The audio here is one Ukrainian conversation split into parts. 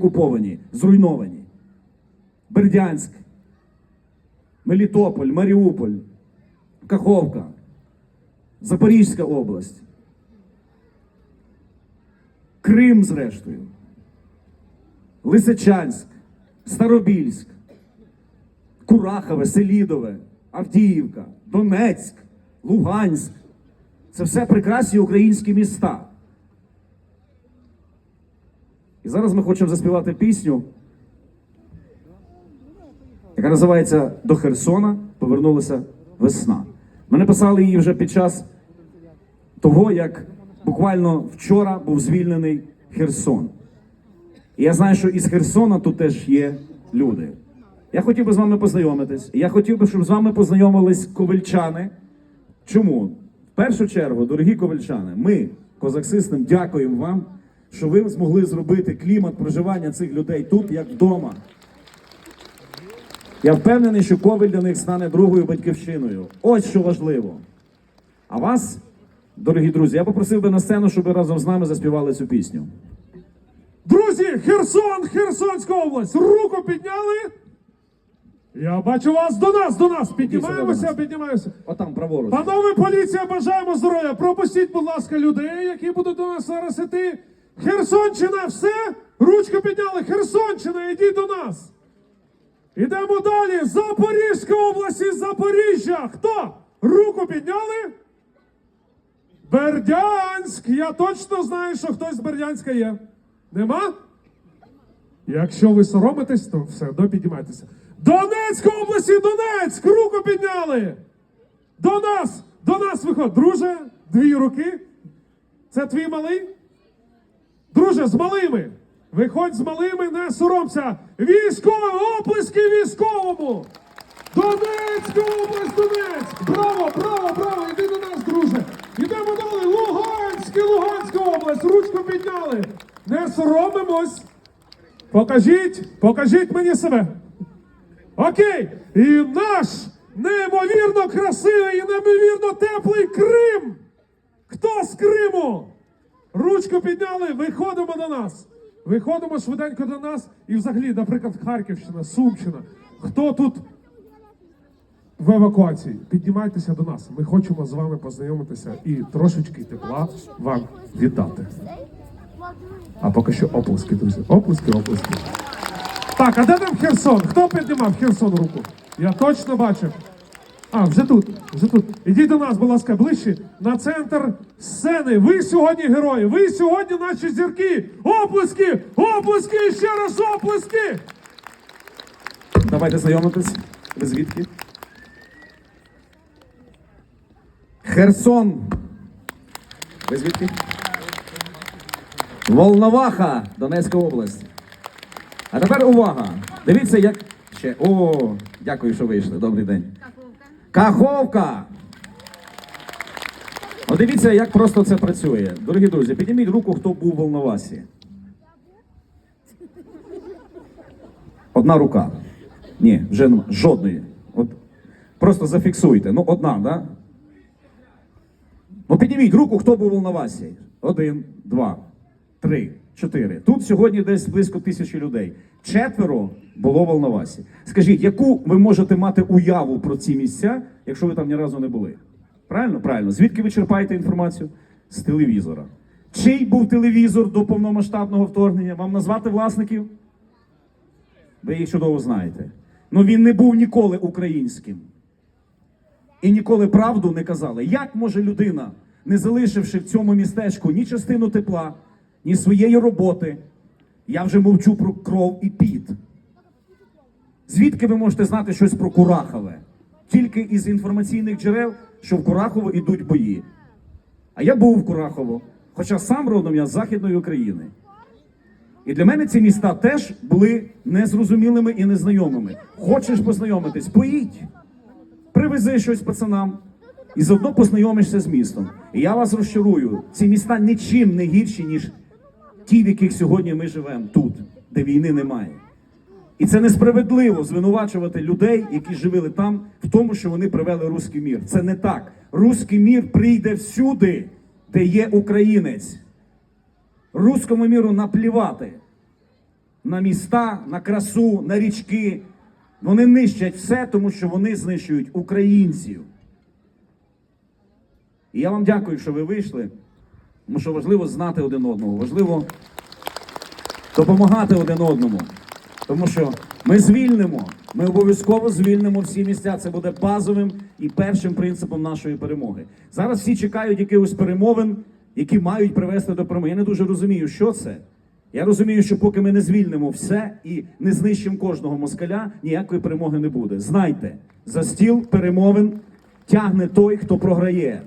окуповані, зруйновані. Бердянськ, Мелітополь, Маріуполь, Каховка, Запорізька область, Крим, зрештою, Лисичанськ, Старобільськ, Курахове, Селідове, Авдіївка, Донецьк, Луганськ. Це все прекрасні українські міста. Зараз ми хочемо заспівати пісню, яка називається До Херсона повернулася весна. Ми написали її вже під час того, як буквально вчора був звільнений Херсон. І я знаю, що із Херсона тут теж є люди. Я хотів би з вами познайомитись. Я хотів би, щоб з вами познайомились ковальчани. Чому? В першу чергу, дорогі ковальчани, ми, Козак Систем, дякуємо вам, що ви змогли зробити клімат проживання цих людей тут, як вдома. Я впевнений, що Ковель для них стане другою батьківщиною. Ось що важливо. А вас, дорогі друзі, я попросив би на сцену, щоб ви разом з нами заспівали цю пісню. Друзі, Херсон, Херсонська область, руку підняли. Я бачу вас до нас, до нас. Піднімаємося, піднімаємося. Отам, праворуч. Панове поліція, бажаємо здоров'я. Пропустіть, будь ласка, людей, які будуть до нас зараз іти. Херсонщина, все? Ручку підняли. Херсонщина, йдіть до нас. Ідемо далі. Запорізька область Запоріжжя. Хто? Руку підняли? Бердянськ. Я точно знаю, що хтось з Бердянська є. Нема? Якщо ви соромитесь, то все одно піднімайтеся. Донецька області, Донецьк! Руку підняли! До нас! До нас виходь! Друже, дві руки. Це твій малий? Друже, з малими! Виходь з малими, не соромся! Військові! Оплески військовому! Донецька область, Донецьк! Браво, браво, браво! Іди до нас, друже! Йдемо далі! Луганська, Луганська область! Ручку підняли! Не соромимось! Покажіть, покажіть мені себе. Окей. І наш неймовірно красивий і неймовірно теплий Крим. Хто з Криму? Ручку підняли, виходимо до нас. Виходимо швиденько до нас. І взагалі, наприклад, Харківщина, Сумщина. Хто тут в евакуації? Піднімайтеся до нас. Ми хочемо з вами познайомитися і трошечки тепла вам віддати. А поки що оплески, друзі. Оплески, оплески. Так, а де там Херсон? Хто піднімав Херсон руку? Я точно бачив. А, вже тут, вже тут. Ідіть до нас, будь ласка, ближче на центр сцени. Ви сьогодні герої, ви сьогодні наші зірки. Оплески! Оплески! Ще раз оплески! Давайте знайомитись. Ви звідки? Херсон. Ви звідки? Волноваха, Донецька область. А тепер увага! Дивіться, як ще. О, дякую, що вийшли. Добрий день. Каховка. От дивіться, як просто це працює. Дорогі друзі, підніміть руку, хто був в Волновасі. Одна рука. Ні, вже. Жодної. От просто зафіксуйте. Ну, одна, да? Ну, підніміть руку, хто був у Волновасі. Один, два, три, чотири. Тут сьогодні десь близько тисячі людей. Четверо було в Волновасі. Скажіть, яку ви можете мати уяву про ці місця, якщо ви там ні разу не були? Правильно? Правильно. Звідки ви черпаєте інформацію? З телевізора. Чий був телевізор до повномасштабного вторгнення? Вам назвати власників? Ви їх чудово знаєте. Ну він не був ніколи українським. І ніколи правду не казали. Як може людина, не залишивши в цьому містечку ні частину тепла, ні своєї роботи, я вже мовчу про кров і піт. Звідки ви можете знати щось про Курахове? Тільки із інформаційних джерел, що в Курахово йдуть бої. А я був в Курахово, хоча сам родом я з Західної України. І для мене ці міста теж були незрозумілими і незнайомими. Хочеш познайомитись? Поїдь, привези щось пацанам і заодно познайомишся з містом. І я вас розчарую, ці міста нічим не гірші, ніж ті, в яких сьогодні ми живемо тут, де війни немає. І це несправедливо звинувачувати людей, які живили там, в тому, що вони привели руський мір. Це не так. Руський мір прийде всюди, де є українець. Руському міру наплівати. на міста, на красу, на річки. Вони нищать все, тому що вони знищують українців. І я вам дякую, що ви вийшли. Тому що важливо знати один одного, важливо допомагати один одному. Тому що ми звільнимо, ми обов'язково звільнимо всі місця. Це буде базовим і першим принципом нашої перемоги. Зараз всі чекають якихось перемовин, які мають привести до перемоги. Я не дуже розумію, що це. Я розумію, що поки ми не звільнимо все і не знищимо кожного москаля, ніякої перемоги не буде. Знайте, за стіл перемовин тягне той, хто програє.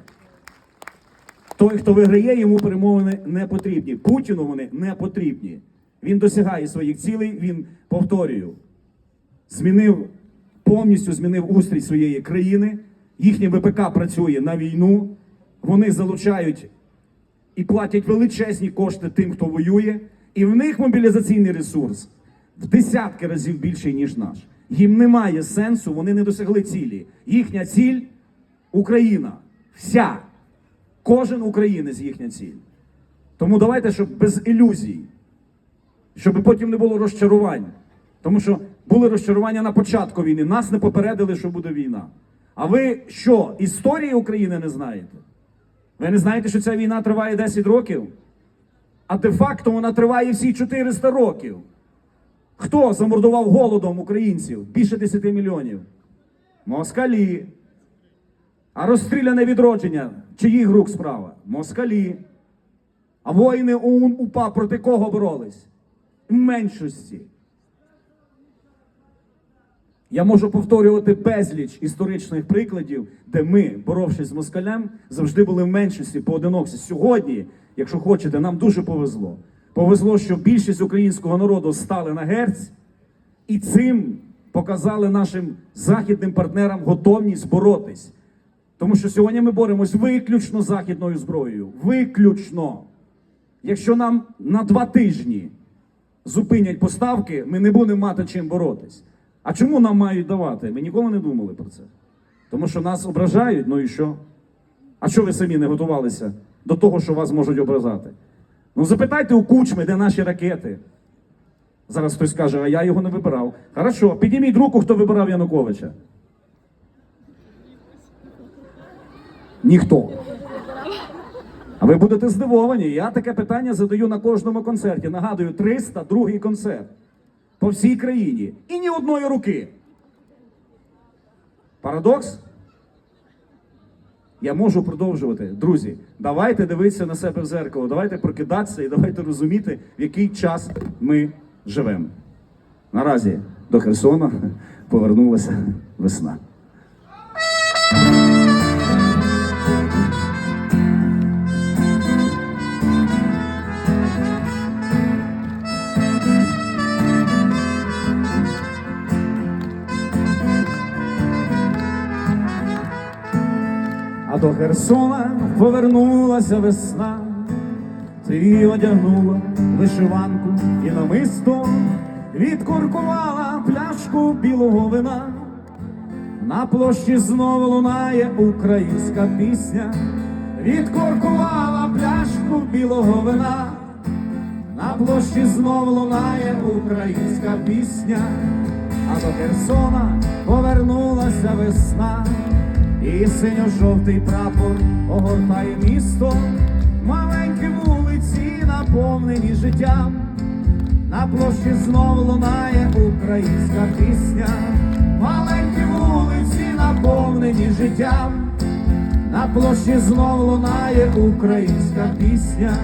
Той, хто виграє, йому перемовини не потрібні. Путіну вони не потрібні. Він досягає своїх цілей, він повторюю, змінив повністю змінив устрій своєї країни. Їхнє ВПК працює на війну. Вони залучають і платять величезні кошти тим, хто воює. І в них мобілізаційний ресурс в десятки разів більший, ніж наш. Їм немає сенсу, вони не досягли цілі. Їхня ціль Україна. Вся. Кожен українець їхня ціль. Тому давайте, щоб без ілюзій, щоб потім не було розчарувань. Тому що були розчарування на початку війни. Нас не попередили, що буде війна. А ви що, історії України не знаєте? Ви не знаєте, що ця війна триває 10 років? А де-факто вона триває всі 400 років. Хто замордував голодом українців? Більше 10 мільйонів. Москалі. А розстріляне відродження, чиїх рук справа? Москалі. А воїни ОУН УПА проти кого боролись? Меншості. Я можу повторювати безліч історичних прикладів, де ми, боровшись з москалем, завжди були в меншості поодинокці. Сьогодні, якщо хочете, нам дуже повезло. Повезло, що більшість українського народу стали на герць і цим показали нашим західним партнерам готовність боротись. Тому що сьогодні ми боремось виключно західною зброєю. Виключно. Якщо нам на два тижні зупинять поставки, ми не будемо мати чим боротись. А чому нам мають давати? Ми ніколи не думали про це. Тому що нас ображають, ну і що? А що ви самі не готувалися до того, що вас можуть образати? Ну запитайте у кучми, де наші ракети. Зараз хтось каже, а я його не вибирав. Хорошо, підніміть руку, хто вибирав Януковича. Ніхто. А ви будете здивовані. Я таке питання задаю на кожному концерті. Нагадую, 302 концерт по всій країні. І ні одної руки. Парадокс? Я можу продовжувати. Друзі, давайте дивитися на себе в зеркало, давайте прокидатися і давайте розуміти, в який час ми живемо. Наразі до Херсона повернулася весна. До Херсона повернулася весна, ти одягнула вишиванку і намисто відкуркувала пляшку білого вина. На площі знову лунає українська пісня, відкуркувала пляшку білого вина. На площі знов лунає українська пісня, а до Херсона повернулася весна, і синьо-жовтий прапор огортає місто, маленькі вулиці наповнені життям. На площі знов лунає українська пісня, маленькі вулиці наповнені життям. На площі знов лунає українська пісня.